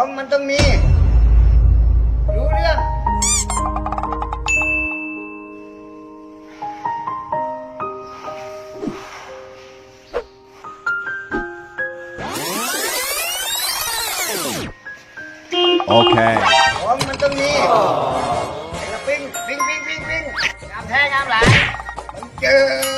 ของมันต้องมีรู้เรื่องโอเคของมันต้องมีไอ้ละปิ้งปิ้งปิ้งปิ้งปิ้งงามแท้งามหลายมันเจอ